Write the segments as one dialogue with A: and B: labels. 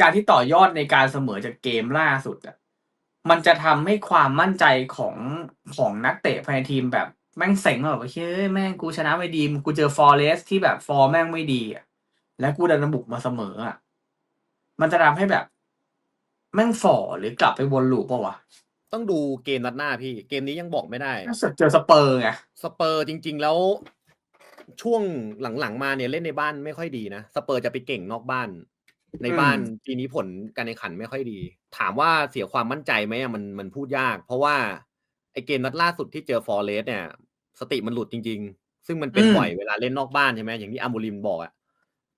A: การที่ต่อยอดในการเสมอจากเกมล่าสุดอะมันจะทำให้ความมั่นใจของของนักเตะภายในทีมแบบแม่งเส็งแบบว่าเฮ้ยแม่งกูชนะไม่ดีกูเจอฟอร์เรสที่แบบฟอร์แม่งไม่ดีอะแล้วกูดันบุกมาเสมออะมันจะทำให้แบบ แม่งฝ่อหรือกลับไปวนลูปปะวะ
B: ต้องดูเกมนัดหน้าพี่ เกมนี้ยังบอกไม่ได้
A: ถ้าเจอสเปอร์ไง
B: สเปอร์จริง ๆ แล้วช่วงหลังๆมาเนี่ยเล่นในบ้านไม่ค่อยดีนะสเปอร์จะไปเก่งนอกบ้าน ในบ้านปีนี้ผลการแข่งขันไม่ค่อยดี ถามว่าเสียความมั่นใจไหมอะมันมันพูดยาก เพราะว่าไอเกมนัดล่าสุดที่เจอฟอร์เรสเนี่ย สติมันหลุดจริง ๆ ซึ่งมันเป็นบ่อยเวลาเล่นนอกบ้านใช่ไหมอย่างที่อามูริมบอกอะ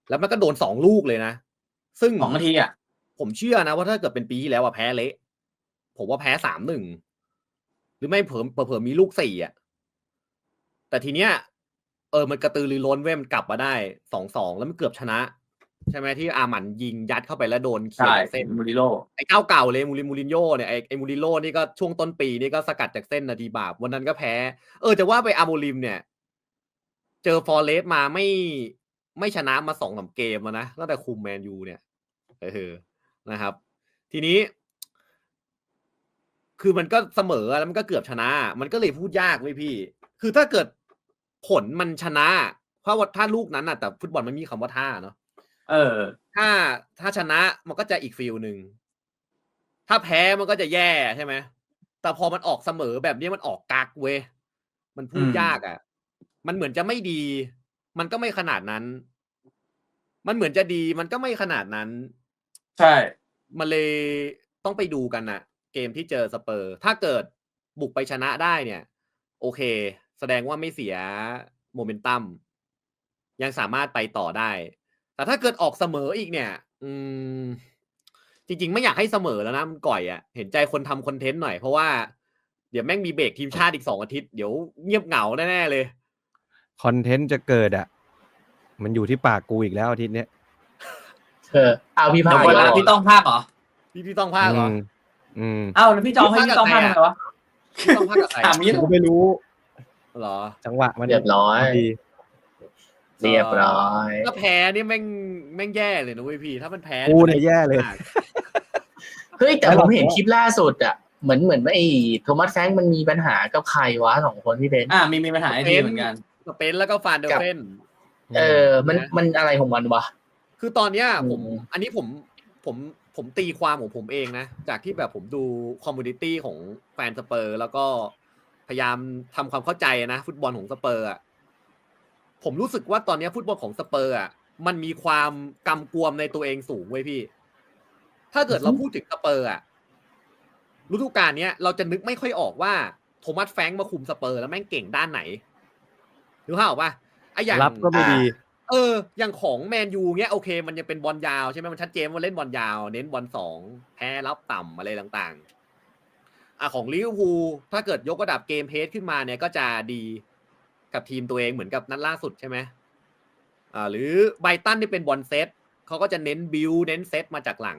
B: แล้วมันก็โดนสองลูกเลยนะ ซึ่ง
A: สองนาทีอะ
B: ผมเชื่อนะว่าถ้าเกิดเป็นปีที่แล้วอะแพ้เละผมว่าแพ้สามหนึ่งหรือไม่เผลอเผลอๆมีลูกสี่อะแต่ทีเนี้ย เออมันกระตือรือร้นเว้ยมันกลับมาได้สองสองแล้วมันเกือบชนะ ใช่ไหมที่อาหมันยิงยัดเข้าไปแล้วโดนเขีย
A: ใช่
B: นจากเส้น
A: มูริโล
B: ไอ้เก้าเก่าเลยมูริมูรินโญ่เนี่ยไอ้ไอ้มูริโลนี่ก็ช่วงต้นปีนี่ก็สกัดจากเส้นนาทีบาปวันนั้นก็แพ้ เออจะว่าไปอามูริมเนี่ย เจอฟอร์เรสมาไม่ไม่ชนะมาสองสามเกมแล้วนะตั้งแต่คุมแมนยูเนี่ยเออนะครับ ทีนี้ คือมันก็เสมอแล้วมันก็เกือบชนะ มันก็เลยพูดยากเว้ยพี่ คือถ้าเกิดผลมันชนะ เพราะว่าถ้าลูกนั้นน่ะแต่ฟุตบอลมันมีคำว่าท่าเนาะ
A: เออ
B: ถ้าถ้าชนะมันก็จะอีกฟิลหนึ่ง ถ้าแพ้มันก็จะแย่ใช่ไหม แต่พอมันออกเสมอแบบนี้มันออกกักเว้ย มันพูด
A: อืม
B: ยากอะ่ะ มันเหมือนจะไม่ดี มันก็ไม่ขนาดนั้น มันเหมือนจะดี มันก็ไม่ขนาดนั้น
A: ใช่
B: มันเลยต้องไปดูกันนะเกมที่เจอสเปอร์ ถ้าเกิดบุกไปชนะได้เนี่ย โอเค แสดงว่าไม่เสียโมเมนตัมยังสามารถไปต่อได้ แต่ถ้าเกิดออกเสมออีกเนี่ย อืม จริง ๆ ไม่อยากให้เสมอแล้วนะมันก่อยอะ่ะ เห็นใจคนทำคอนเทนต์หน่อยเพราะว่าเดี๋ยวแม่งมีเบรกทีมชาติอีกสองอาทิตย์เดี๋ยวเงียบเหงาแน่ๆเลย
C: คอนเทนต์จะเกิดอะ มันอยู่ที่ปากกูอีกแล้วอาทิตย์เนี้ย
D: เออเอาพี่
A: เดี๋
D: พา
A: ยวเวลา
D: ก่อน
A: พี่ต้องภาคเหรอ
B: พี่พี่ต้องพากย์เหรอ
C: มอืม
A: เอ้าแล้วพี่จองให้พี่ต้องภาคทำไมวะ
B: พี่ต้องพากย์กับใคร
A: ถามนี้
C: กูไม่รู้
B: เหรอ
C: จังหวะมัน
D: เรียบร้อย
C: พดี
D: เรียบร้อย
B: ถ้าแพ้นี่แม่งแม่งแย่เลยนะเว้ยพี่ ถ้ามันแพ้
C: กูเนี่ยแย่เลย
D: เฮ้ยแต่ผมเห็นคลิปล่าสุดอะเหมือนเหมือนว่าไอ้โทมัสแฟรงค์มันมีปัญหากับใครวะสองคนพี่เบนซ์
A: อ่ามีมีปัญหาไอทีเหมือนกัน
B: สเปนแล้วก็ฟานเดอร์เฟน
D: เออ มันมันอะไรของมันวะ
B: คือตอนเนี้ยผม
D: อืม
B: อันนี้ผมผมผมตีความของผมเองนะ จากที่แบบผมดูคอมมูนิตี้ของแฟนสเปอร์ แล้วก็พยายามทำความเข้าใจนะ ฟุตบอลของสเปอร์อะ ผมรู้สึกว่าตอนเนี้ยฟุตบอลของสเปอร์อะมันมีความกำกวมในตัวเองสูงเว้ยพี่ ถ้าเกิดเราพูดถึงสเปอร์อะฤดูกาลเนี้ยเราจะนึกไม่ค่อยออกว่าโทมัสแฟรงค์มาคุมสเปอร์แล้วแม่งเก่งด้านไหนหรือเปล่าพปะไออย่าง
C: รับก็ไม่ดี
B: เออ อย่างของแมนยูเนี้ยโอเค มันยังเป็นบอลยาวใช่ไหมมันชัดเจนว่าเล่นบอลยาว เน้นบอลสองแพ้รับต่ำอะไรต่างๆอะของลิเวอร์พูลถ้าเกิดยกระดับเกมเพสขึ้นมาเนี่ยก็จะดี กับทีมตัวเองเหมือนกับนัดล่าสุดใช่ไหมอ่าหรือไบตันที่เป็นบอลเซตเขาก็จะเน้นบิวเน้นเซตมาจากหลัง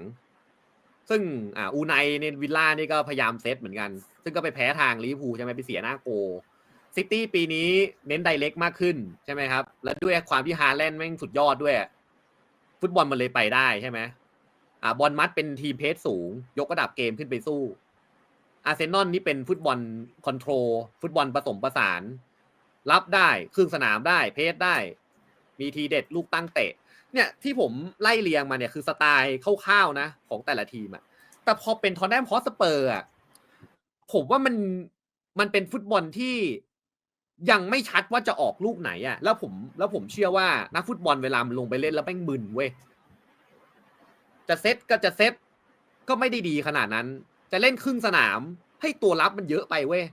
B: ซึ่งอ่าอูไนในวิลล่านี่ก็พยายามเซตเหมือนกัน ซึ่งก็ไปแพ้ทางลิเวอร์พูลใช่ไหมไปเสียหน้าโกซิตี้ปีนี้เน้นไดเ c กมากขึ้นใช่ไหมครับ และด้วยความที่ฮาแลนด์แม่งสุดยอดด้วย ฟุตบอลมันเลยไปได้ใช่ไหมอ่าบอลมัดเป็นทีมเพสสูง ยกระดับเกมขึ้นไปสู้อาร์เซนอลนี่เป็นฟุตบอลคอนโทรลฟุตบอลผสมผสาน รับได้ครึ่งสนามได้ เพสได้ มีทีเด็ดลูกตั้งเตะ เนี่ยที่ผมไล่เรียงมาเนี่ยคือสไตล์คร่าวๆนะ ของแต่ละทีมอะแต่พอเป็นทอนแนมฮอสเปอร์อะผมว่ามันมันเป็นฟุตบอลที่ยังไม่ชัดว่าจะออกลูกไหนอะแล้วผมแล้วผมเชื่อว่านักฟุตบอลเวลามันลงไปเล่นแล้วแม่งมึนเว้ยจะเซตก็จะเซตก็ไม่ได้ดีขนาดนั้น จะเล่นครึ่งสนามให้ตัวรับมันเยอะไปเว้ย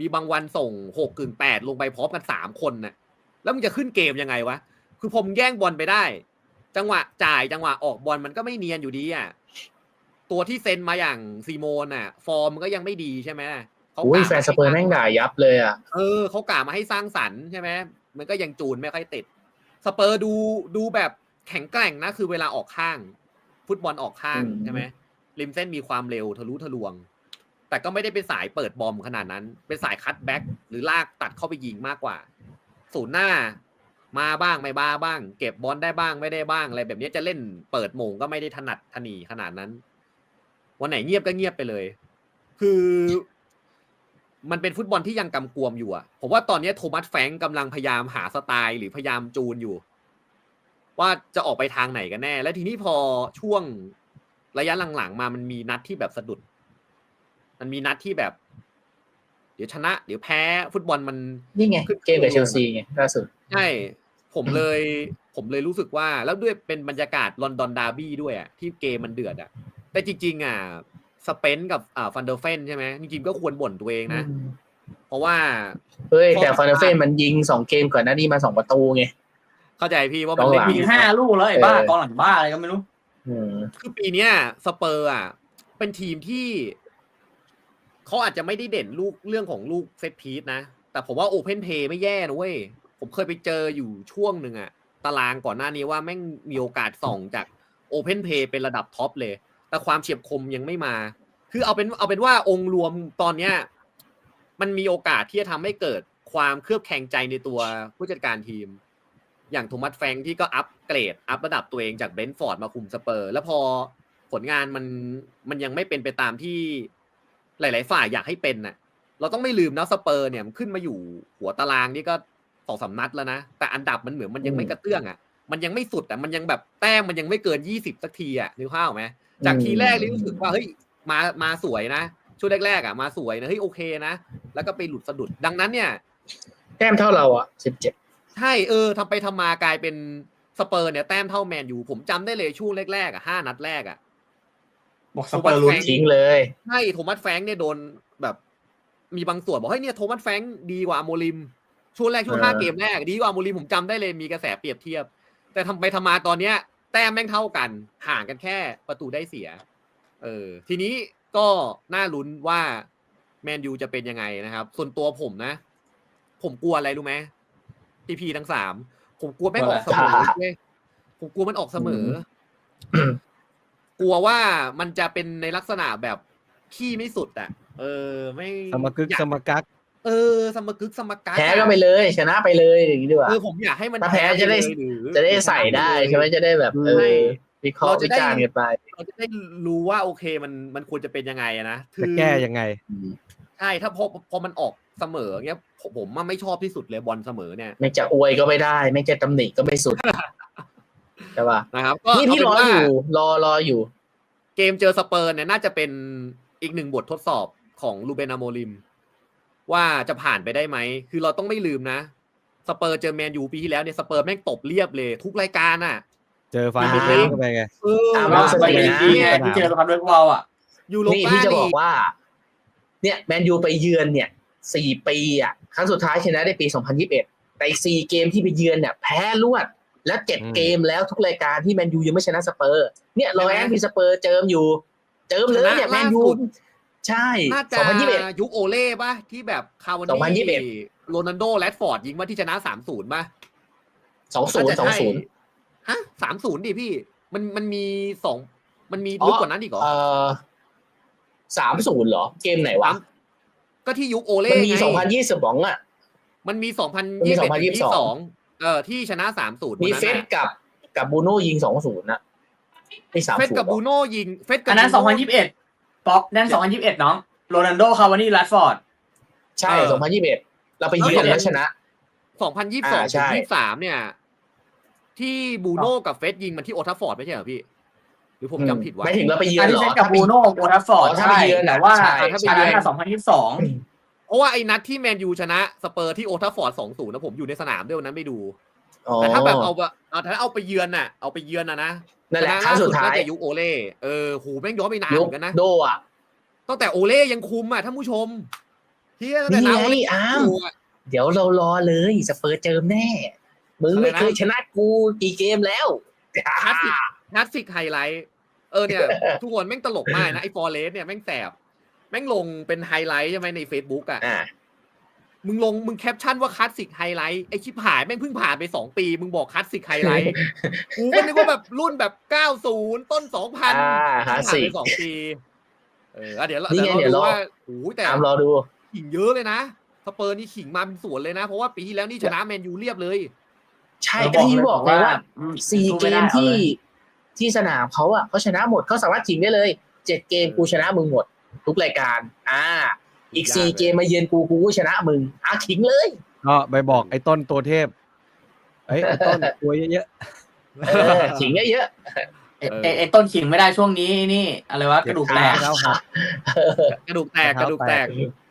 B: มีบางวันส่งหกกึ่งแปดลงไปพร้อมกันสามคนน่ะแล้วมึงจะขึ้นเกมยังไงวะ คือผมแย่งบอลไปได้ จังหวะจ่ายจังหวะออกบอลมันก็ไม่เนียนอยู่ดีอะตัวที่เซ็นมาอย่างซีโมนอะ ฟอร์มมันก็ยังไม่ดีใช่ไหมเขา
D: อุ้ย
B: กะ
D: แฟนสเปอร์แม่งด่ายับเลยอะ
B: เออเขากะมาให้สร้างสรรค์ใช่ไหมมันก็ยังจูนไม่ค่อยติด สเปอร์ดูดูแบบแข็งแกร่งนะ คือเวลาออกข้าง ฟุตบอลออกข้าง
D: อืม
B: ใช่ไหมริมเส้นมีความเร็วทะลุทะลวง แต่ก็ไม่ได้เป็นสายเปิดบอมขนาดนั้น เป็นสายคัตแบ็กหรือลากตัดเข้าไปยิงมากกว่า ศูนย์หน้ามาบ้างไม่มาบ้าง เก็บบอลได้บ้างไม่ได้บ้างอะไรแบบนี้จะเล่นเปิดโมงก็ไม่ได้ถนัดถนีขนาดนั้น วันไหนเงียบก็เงียบไปเลย คือ มันเป็นฟุตบอลที่ยังกำกวมอยู่อะผมว่าตอนนี้โทมัสแฟงก์กำลังพยายามหาสไตล์หรือพยายามจูนอยู่ ว่าจะออกไปทางไหนกันแน่ และทีนี้พอช่วงระยะหลังๆมามันมีนัดที่แบบสะดุด มันมีนัดที่แบบ เดี๋ยวชนะ เดี๋ยวแพ้ฟุตบอลมัน
D: นี่ไงเกมกับเชลซีไงล่าสุด
B: ใช่ผมเลย ผมเลยรู้สึกว่าแล้วด้วยเป็นบรรยากาศลอนดอนดาร์บี้ด้วยอะที่เกมมันเดือดอะ แต่จริง ๆ อะสเปนกับอ่าฟันเดอร์เฟนใช่ไหมจริงๆก็ควรบ่นตัวเองนะ เพราะว่า
D: เฮ้ยแต่
B: เพราะ
D: ฟานเดเฟนมันยิงสองเกมก่อนหน้านี้มาสองประตูไง
B: เข้าใจพี่ว่ามัน
D: กองห
B: เล่
D: ลั
B: น
D: ง
A: ยิงห้าลูกแล้วไอ้บ้า
D: เออ
A: กองหลังบ้าอะไรก็ไม่รู้
D: อืม
B: คือปีเนี้ยสเปอร์อะเป็นทีมที่ เขาอาจจะไม่ได้เด่นลูกเรื่องของลูกเซตพีซนะ แต่ผมว่าโอเพนเพย์ไม่แย่นะเว้ย ผมเคยไปเจออยู่ช่วงหนึ่งอะตารางก่อนหน้านี้ว่าแม่งมีโอกาสส่องจากโอเพนเพย์เป็นระดับท็อปเลย แต่ความเฉียบคมยังไม่มา คือเอาเป็นเอาเป็นว่าองค์รวมตอนเนี้ยมันมีโอกาสที่จะทำให้เกิดความเครือบแคลงใจในตัวผู้จัดการทีม อย่างโทมัสแฟงที่ก็อัปเกรด อัพระดับตัวเองจากเบนท์ฟอร์ดมาคุมสเปอร์ แล้วพอผลงานมันมันยังไม่เป็นไปตามที่ หลาย ๆ ฝ่ายอยากให้เป็นน่ะ เราต้องไม่ลืมนะสเปอร์เนี่ยมันขึ้นมาอยู่หัวตารางนี่ก็สองสามนัดแล้วนะ แต่อันดับมันเหมือนมันยังไม่กระเตื้องอะ มันยังไม่สุดอะมันยังแบบแต้มมันยังไม่เกินยี่สิบสักทีอะนึกภาพออกไหมจากทีแรกนี่รู้สึกว่าเฮ้ยมามาสวยนะช่วงแรกๆอะมาสวยนะเฮ้ยโอเคนะแล้วก็ไปหลุดสะดุดดังนั้นเนี่ย
D: แต้มเท่าเราอะสิบเจ็ด
B: ใช่เออทำไปทำมากลายเป็นสเปอร์เนี่ยแต้มเท่าแมนยูผมจำได้เลยช่วงแรกๆอะห้านัดแรกอะ
A: บอกสเปอร์ลุ้น
D: ทิ้งเลย
B: ใช่โทมัสแฟรงค์เนี่ยโดนแบบมีบางส่วนบอกเฮ้ยเนี่ยโทมัสแฟรงค์ดีกว่าอาโมลิม ช่วงแรกช่วง
D: เออ
B: ห้าเกมแรกดีกว่าอาโมลิมผมจำได้เลยมีกระแสเปรียบเทียบ แต่ทำไปทำมาตอนเนี้ย แต้มแม่งเท่ากัน ห่างกันแค่ประตูได้เสีย เออ ทีนี้ก็น่าลุ้นว่าแมนยูจะเป็นยังไงนะครับ ส่วนตัวผมนะ ผมกลัวอะไรรู้ไหมพีพีทั้งสามผมกลัวแม่งออกเสมอเว้ยผมกลัวมันออกเสมอ
D: อืม
B: กลัวว่ามันจะเป็นในลักษณะแบบขี้ไม่สุดอะ เออ ไม่
C: สมกึก
B: อยา
C: สมกัก
B: เออ สมกึกสมกัก
D: แพ้ก็ไปเลย ชนะไปเลยอย่างนี้ดีกว่า
B: เออผมอยากให้มัน
D: ถ้าแพ้จะได้
B: ปเลยหรือ
D: จะได้ใส่ได้ใช่ไหมจะได้แบบเอ
B: ใช่
D: อวิเคราะห์
B: เราจะ
D: วิ
B: ได้
D: จารณ์กันไป
B: เราจะได้รู้ว่าโอเคมันมันควรจะเป็นยังไงอะนะคื
C: จะ
B: อ
C: แก้ยังไง
B: ใช่ถ้าพอพอมันออกเสมอเงี้ยผมผมว่าไม่ชอบที่สุดเลยบอลเสมอเนี่ย
D: ไม่จะอวยก็ไม่ได้ ไม่จะตำหนิก็ไม่สุด ใช่ป่ะ
B: นะครับก็
D: นี่พี่ร
B: เา
D: อ
B: เป็นว่า
D: อยู่รอรออยู่
B: เกมเจอสเปอร์เนี่ยน่าจะเป็นอีกหนึ่งบททดสอบของลูเบนอาโมลิม ว่าจะผ่านไปได้ไหม คือเราต้องไม่ลืมนะ สเปอร์เจอแมนยูปีที่แล้วเนี่ยสเปอร์แม่งตบเรียบเลย ทุกรายการอะ
C: เจอฟัน
D: อ่า
C: ดิเฟนเข้าไปไง
B: เออ
D: ตาม
A: ว่า
D: ส
A: ไป
D: ติ
A: ดี
D: นะ
A: ไงที่เจอสปันเวกบอลอะ
B: ยูโร
D: นี่
B: ป้า
D: พี่จะบ
B: นี่
D: อกว่า เนี่ยแมนยูไปเยือนเนี่ยสี่ปีอะครั้งสุดท้ายชนะได้ปี 2021 แต่สี่เกมที่ไปเยือนเนี่ยแพ้รวด และเจ็ด
C: อืม
D: เกมแล้วทุกรายการที่แมนยูยังไม่ชนะสเปอร์ เนี่ยรอแอนพีสเปอร์เจิมอยู่ เจิมเลยเนี่ยแมนยูใช่
B: น่าจะ
D: 2021
B: ยุคโอเล่ป่ะที่แบบคาวานี่
D: 2021
B: โรนัลโดแรดฟอร์ดยิงมาที่ชนะสามศูนย์ป่ะ
D: สองศูนย์สองศูนย์
B: ฮะสามศูนย์ดิพี่ มันมันมีสองมันมี
D: อ๋อ
B: ลึกกว่านั้นอีกเหรอ
D: เอ่อสามศูนย์เหรอ เกมไหนวะ
B: สามก็ที่ยุคโอเล่
D: มันมี
B: ไง
D: สองพันยี่สิบสองอะ
B: มันมีสองพัน
D: มันมี
B: ยี่สิบสอง
D: 2022
B: เออที่ชนะสามศูนย์
D: มีเฟสกับกับบูโน่ยิงสองศูนย์นะไม่สาม
B: เฟส
D: ศูนย์
B: กับบูโน่ยิงเฟสกับ
A: อันนั้น
B: บูโ2021
A: ป๊อกนั่น2021น้องโรนัลโดคาวานี่ลัดฟอร์ด
D: ใช่
B: เออ
D: สองพันยี่สิบเอ็ดเราไปเยือนแล้วชนะ
B: สองพันยี่สิบสอง
D: อ่าใช่
B: ถึงยี่สิบสามเนี่ย ที่บูโน่กับเฟสยิงมันที่โอทัฟฟอร์ดไม่ใช่เหรอพี่หรือผมจำผิดวะ
D: ไม่ถึงเราไปเยือ
A: อั
D: น
A: น
D: เห
A: ที่
D: รอ
A: เซตกับบูโน่โอทัฟฟอร์ด
D: อ๋อถ้า
A: ใช่
D: ไปเยือน
A: แต่ว่า
D: ใช่
A: อัน
B: ถ้าไป
A: นั้น
B: เยือน
A: น่ะ2022
B: เพราะว่าไอ้นัดที่แมนยูชนะสเปอร์ที่โอทัฟฟอร์ดสองศูนย์นะผมอยู่ในสนามด้วยวันนั้นไม่ดู
D: อ๋อ
B: แต่ถ้าแบบเอาแบบเอาถ้าเอาไปเยือนน่ะ เอาไปเยือนน่ะนะ
D: นั่นแหละ
B: ช
D: ครั้งสุดท้าย
B: น่จะยุคโอเล่เออหูแม่งย้อนไปนาน
D: ยุ
B: เห
D: ค
B: มือนกันนะ
D: โดอะ
B: ตั้งแต่โอเล่ยังคุมอะท่านผู้ชมเฮียตั้งแต่
D: นี่
B: นา
D: ไง
B: โอเล่
D: อาร์ม
B: อยู่อะ
D: เดี๋ยวเรารอเลยสเปอร์เจิมแน่มึง
B: อะไรนะ
D: ไม่เคยชนะกูกี่เกมแล้ว
B: คลาสสิกคลาสสิกไฮไลท์เออเนี่ย ทุกคนแม่งตลกมากนะไอ้ฟอร์เรสเนี่ยแม่งแสบ แม่งลงเป็นไฮไลท์ใช่ไหมใน Facebook อะ
D: อ่า
B: มึงลงมึงแคปชั่นว่าคลาสสิกไฮไลท์ไอชิปหายแม่งเพิ่งผ่านไปสองปี มึงบอกคลาสสิกไฮไลท์กูก็นึกว่าแบบรุ่นแบบเก้าศูนย์ต้นสองพัน
D: อ่า
B: ผ่าน
D: classic
B: ไปสองปี เอออะเดี๋ยวเรา
D: นี่
B: เดี๋ยว
D: ไง
B: เรา
D: เดี๋ยวรอ
B: ดูว่าโอ้ยแต่
D: ตามรอดู
B: ขิงเยอะเลยนะสเปอร์นี่ขิงมาเป็นสวนเลยนะ เพราะว่าปีที่แล้วนี่ชนะแมนยูเรียบเลย
D: ใช่
A: เรา
D: ก็ที่บอกเลยว่า
A: อืม
D: สี่
A: สู้
D: เก
A: ไได้
D: ม
A: อา
D: ที่
A: เลย
D: ที่สนามเขาอะเขาชนะหมดเขาสามารถจริงได้เลยเจ็ดเกมกูชนะมึงหมด ทุกรายการ อ่า อีกสี่เกมมาเยือนกูกูก็ชนะมึงอะขิงเลย
C: ก็ไปบอกไอ้ต้นตัวเทพเอ้ยไอ้ต้นตัวเยอะ
D: เออขิงเยอะ
A: ไอ้ไอ้ไอ้ต้นขิงไม่ได้ช่วงนี้นี่ อะไรวะกระดูกแตก
C: ๆแล้วครับ
D: ๆเออก
B: ระดูกแตกกระดูกแตก
C: เท้าแตก